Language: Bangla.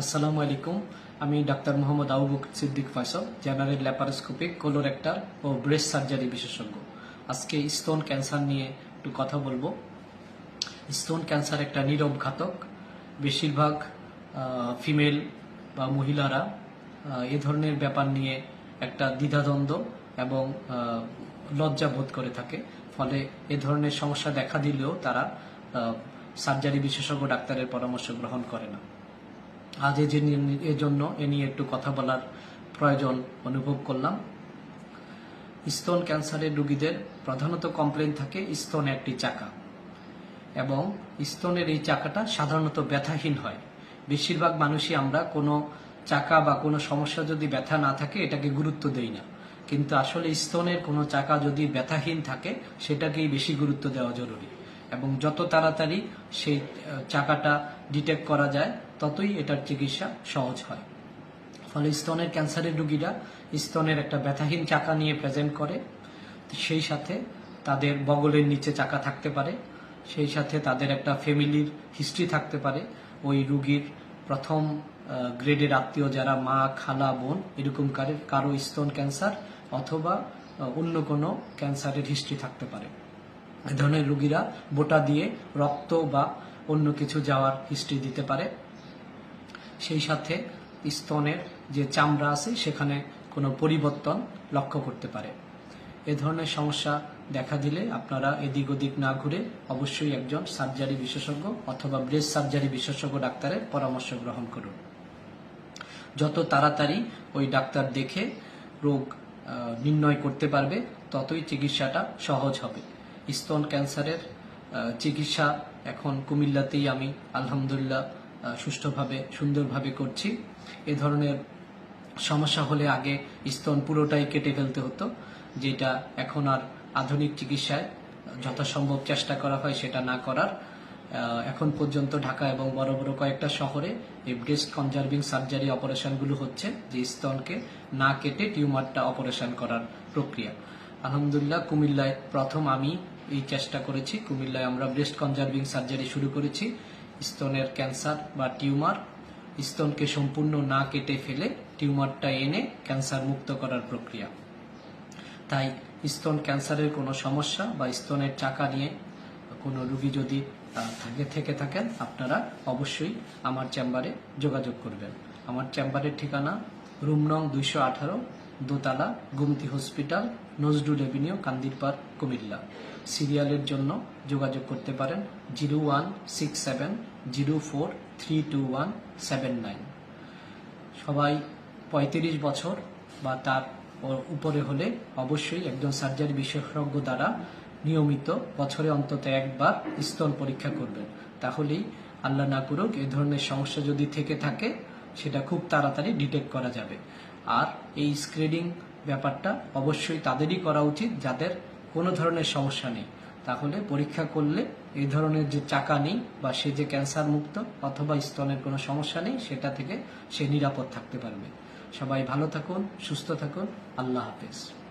আসসালামু আলাইকুম। আমি doctor Mohammad Abu Bakar Siddique Faisal, general laparoscopic colorectal ও ব্রেস্ট সার্জারি বিশেষজ্ঞ। আজকে স্তন ক্যান্সার নিয়ে একটু কথা বলব। স্তন ক্যান্সার একটা নীরব ঘাতক। বেশিরভাগ ফিমেল বা মহিলারা এ ধরনের ব্যাপার নিয়ে একটা দ্বিধাদ্বন্দ্ব এবং লজ্জা বোধ করে থাকে। ফলে এ ধরনের সমস্যা দেখা দিলেও তারা সার্জারি বিশেষজ্ঞ ডাক্তারের পরামর্শ গ্রহণ করে না। আজ এই যে- এর জন্য এ নিয়ে একটু কথা বলার প্রয়োজন অনুভব করলাম। স্তন ক্যান্সারের রোগীদের প্রধানত কমপ্লেন থাকে স্তনে একটি চাকা এবং স্তনের এই চাকাটা সাধারণত ব্যথাহীন হয়। বেশিরভাগ মানুষই আমরা কোনো চাকা বা কোনো সমস্যা যদি ব্যথা না থাকে এটাকে গুরুত্ব দেই না। কিন্তু আসলে স্তনের কোনো চাকা যদি ব্যথাহীন থাকে সেটাকেই বেশি গুরুত্ব দেওয়া জরুরি এবং যত তাড়াতাড়ি সেই চাকাটা ডিটেক্ট করা যায় ততই এটার চিকিৎসা সহজ হয়। ফলে স্তনের ক্যান্সারের রুগীরা স্তনের একটা ব্যথাহীন চাকা নিয়ে প্রেজেন্ট করে, সেই সাথে তাদের বগলের নিচে চাকা থাকতে পারে, সেই সাথে তাদের একটা ফ্যামিলির হিস্ট্রি থাকতে পারে। ওই রুগীর প্রথম গ্রেডের আত্মীয় যারা মা, খালা, বোন, এরকম কারও স্তন ক্যান্সার অথবা অন্য কোনো ক্যান্সারের হিস্ট্রি থাকতে পারে। এ ধরনের রুগীরা বোটা দিয়ে রক্ত বা অন্য কিছু যাওয়ার হিস্ট্রি দিতে পারে। সেই সাথে স্তনের যে চামড়া আছে, সেখানে কোনো পরিবর্তন লক্ষ্য করতে পারে। এ ধরনের সমস্যা দেখা দিলে আপনারা এদিক ওদিক না ঘুরে অবশ্যই একজন সার্জারি বিশেষজ্ঞ অথবা ব্রেস্ট সার্জারি বিশেষজ্ঞ ডাক্তারের পরামর্শ গ্রহণ করুন। যত তাড়াতাড়ি ওই ডাক্তার দেখে রোগ নির্ণয় করতে পারবে, ততই চিকিৎসাটা সহজ হবে। স্তন ক্যান্সারের চিকিৎসা এখন কুমিল্লাতেই আমি, আলহামদুলিল্লাহ সুষ্ঠুভাবে, সুন্দরভাবে করছি। এ ধরনের সমস্যা হলে আগে স্তন পুরোটাই কেটে ফেলতে হতো, যেটা এখন আর আধুনিক চিকিৎসায় যথাসম্ভব চেষ্টা করা হয় সেটা না করার। এখন পর্যন্ত ঢাকা এবং বড় বড় কয়েকটা শহরে এই ব্রেস্ট কনজার্ভিং সার্জারি অপারেশনগুলো হচ্ছে, যে স্তনকে না কেটে টিউমারটা অপারেশন করার প্রক্রিয়া। আলহামদুলিল্লাহ, কুমিল্লায় প্রথম আমি এই চেষ্টা করেছি। কুমিল্লায় আমরা ব্রেস্ট কনজার্ভিং সার্জারি শুরু করেছি। স্তনের ক্যান্সার বা টিউমার। স্তনকে সম্পূর্ণ না কেটে ফেলে টিউমারটা এনে ক্যান্সার মুক্ত করার প্রক্রিয়া। তাই স্তন ক্যান্সারের কোনো সমস্যা বা স্তনের চাকা নিয়ে কোনো রুগী যদি থাকে, থেকে থাকেন, আপনারা অবশ্যই আমার চেম্বারে যোগাযোগ করবেন। আমার চেম্বারের ঠিকানা রুম নং দুইশো আঠারো দোতলা, গুমতি হসপিটাল, নজরুল এভিনিউ কান্দিরপাড় কুমিল্লা। সিরিয়ালের জন্য যোগাযোগ করতে পারেন zero one six seven zero four three two one seven nine. সবাই পঁয়ত্রিশ বছর বা তার উপরে হলে অবশ্যই একজন সার্জারি বিশেষজ্ঞ দ্বারা নিয়মিত বছরে অন্তত একবার স্তন পরীক্ষা করবেন। তাহলেই আল্লাহ না করুক এ ধরনের সমস্যা যদি থেকে থাকে, সেটা খুব তাড়াতাড়ি ডিটেক্ট করা যাবে। আর এই স্ক্রিনিং ব্যাপারটা অবশ্যই তাদেরই করা উচিত যাদের কোনো ধরনের সমস্যা নেই। তাহলে পরীক্ষা করলে এই ধরনের যে চাকা নেই বা সে যে ক্যান্সার মুক্ত অথবা স্তনের কোনো সমস্যা নেই, সেটা থেকে সে নিরাপদ থাকতে পারবে। সবাই ভালো থাকুন, সুস্থ থাকুন। আল্লাহ হাফেজ।